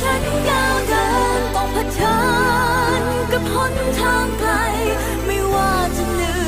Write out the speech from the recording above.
ฉันก้าวเดินต้องเผชิญกับหนทางไกลไม่ว่าจะเหนื่อย